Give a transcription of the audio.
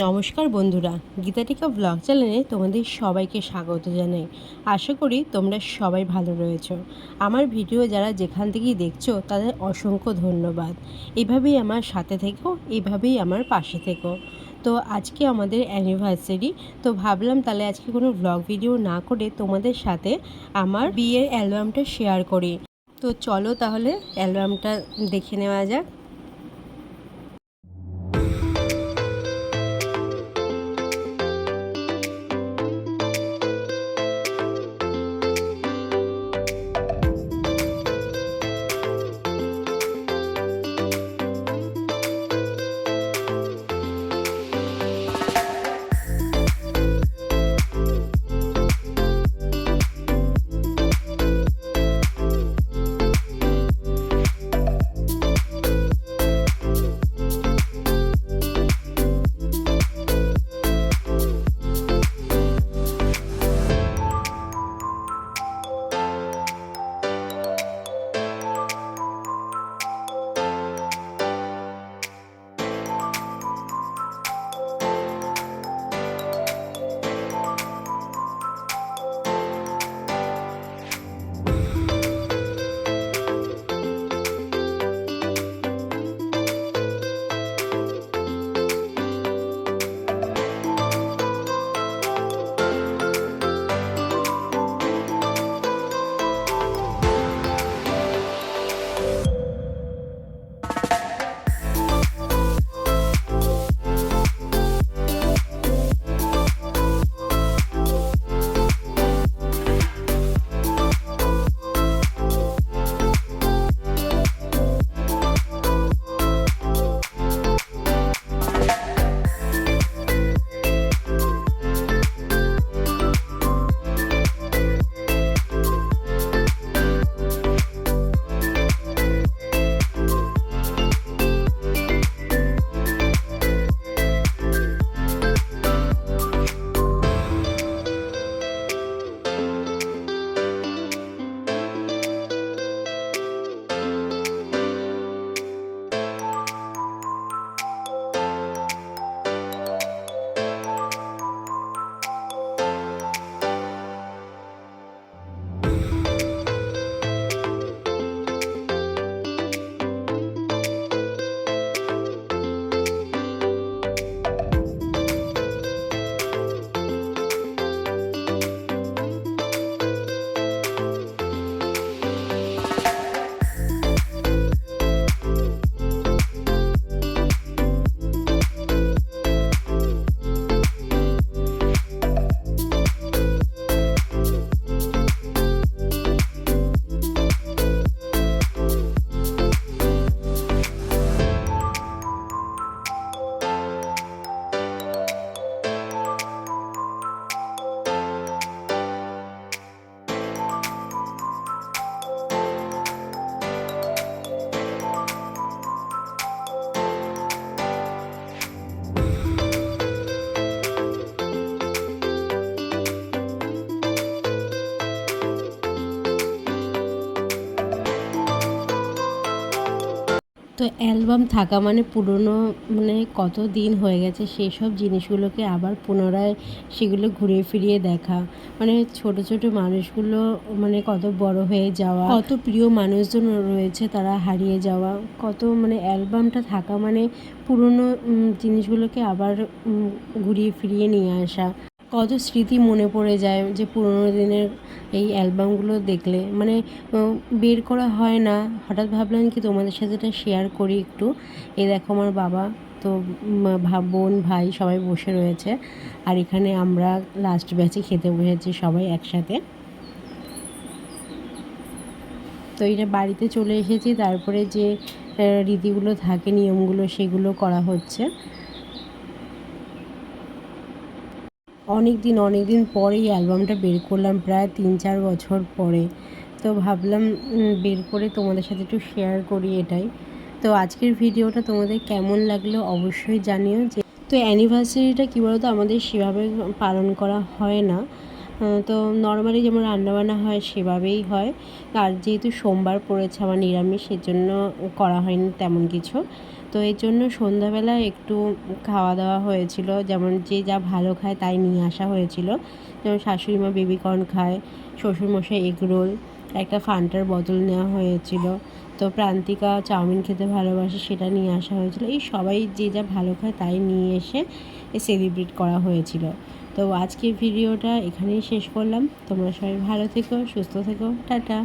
নমস্কার বন্ধুরা, গীতাটিকা ব্লগ চ্যানেলে তোমাদের সবাইকে স্বাগত জানাই। আশা করি তোমরা সবাই ভালো রয়েছো। আমার ভিডিও যারা যেখান থেকেই দেখছ, তাদের অসংখ্য ধন্যবাদ। এভাবেই আমার সাথে থেকো, এভাবেই আমার পাশে থেকো। তো আজকে আমাদের অ্যানিভার্সারি তো ভাবলাম তাহলে আজকে কোনো ব্লগ ভিডিও না করে তোমাদের সাথে আমার বিয়ের অ্যালবামটা শেয়ার করি। তো চলো তাহলে অ্যালবামটা দেখে নেওয়া যাক। তো অ্যালবাম থাকা মানে পুরনো মানে কত দিন হয়ে গেছে সেই সব জিনিসগুলোকে আবার পুনরায় সেগুলো ঘুরিয়ে ফিরিয়ে দেখা। মানে ছোট ছোট মানুষগুলো মানে কত বড় হয়ে যাওয়া, কত প্রিয় মানুষজন রয়েছে তারা হারিয়ে যাওয়া, কত মানে অ্যালবামটা থাকা মানে পুরনো জিনিসগুলোকে আবার ঘুরিয়ে ফিরিয়ে নিয়ে আসা। কত স্মৃতি মনে পড়ে যায় যে পুরোনো দিনের এই অ্যালবামগুলো দেখলে? মানে বের করা হয় না। হঠাৎ ভাবলাম কি তোমাদের সাথে এটা শেয়ার করি একটু। এই দেখো আমার বাবা, তো বোন, ভাই সবাই বসে রয়েছে। আর এখানে আমরা লাস্ট ব্যাচে খেতে বসেছি সবাই একসাথে। তো এটা বাড়িতে চলে এসেছি। তারপরে যে রীতিগুলো থাকে, নিয়মগুলো সেগুলো করা হচ্ছে। অনেক দিন অনেক দিন পরে এই অ্যালবামটা বের করলাম, প্রায় তিন চার বছর পরে। তো ভাবলাম বের করে তোমাদের সাথে একটু শেয়ার করি এটাই। তো আজকের ভিডিওটা তোমাদের কেমন লাগল অবশ্যই জানিও যে তো অ্যানিভার্সারিটা কী বলতো? আমাদের সেভাবে পালন করা হয় না। তো নর্মালি যেমন রান্নাবান্না হয়, সেভাবেই হয়। আর যেহেতু সোমবার পড়েছে আমার নিরামিষ সেই জন্য করা হয়নি তেমন কিছু। তো এই জন্য সন্ধ্যাবেলা একটু খাওয়া দাওয়া হয়েছিল। যেমন যে যা ভালো খায় তাই নিয়ে আসা হয়েছিল। যেমন শাশুড়ি মা বেবিকর্ন খায় শ্বশুরমশাই এগ রোল একটা ফান্টার বদল নেওয়া হয়েছিল। তো প্রান্তিকা চাউমিন খেতে ভালোবাসে, সেটা নিয়ে আসা হয়েছিল। এই সবাই যে যা ভালো খায় তাই নিয়ে এসে সেলিব্রেট করা হয়েছিল। তো আজকে ভিডিওটা এখানেই শেষ করলাম। তোমরা সবাই ভালো থেকো সুস্থ থেকো। টাটা।